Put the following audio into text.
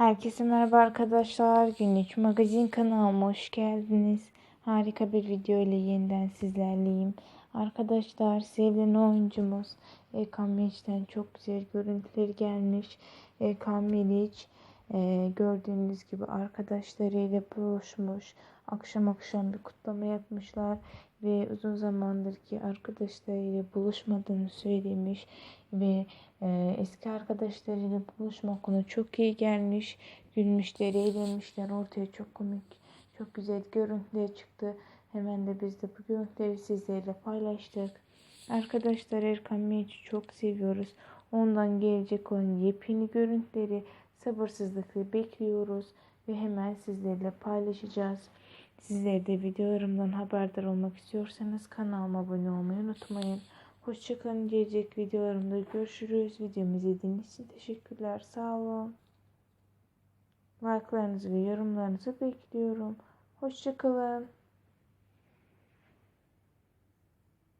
Herkese merhaba arkadaşlar. Günlük magazin kanalıma hoş geldiniz. Harika bir video ile yeniden sizlerleyim. Arkadaşlar sevilen oyuncumuz Erkan Meriç'ten çok güzel görüntüler gelmiş. Erkan Meriç e, gördüğünüz gibi arkadaşlarıyla buluşmuş. Akşam akşam bir kutlama yapmışlar ve uzun zamandır ki arkadaşlarıyla buluşmadığını söylemiş ve e, eski arkadaşlarıyla buluşmak ona çok iyi gelmiş. Gülmüşler, eğlenmişler. Ortaya çok komik, çok güzel görüntüler çıktı. Hemen de biz de bu görüntüleri sizlerle paylaştık. Arkadaşlar Erkan Meriç'i çok seviyoruz. Ondan gelecek olan yepyeni görüntüleri sabırsızlıkla bekliyoruz ve hemen sizlerle paylaşacağız. Sizler de videolarımdan haberdar olmak istiyorsanız kanalıma abone olmayı unutmayın. Hoşçakalın gelecek videolarımda görüşürüz. Videomu izlediğiniz için teşekkürler. Sağ olun. Like'larınızı ve yorumlarınızı bekliyorum. Hoşçakalın.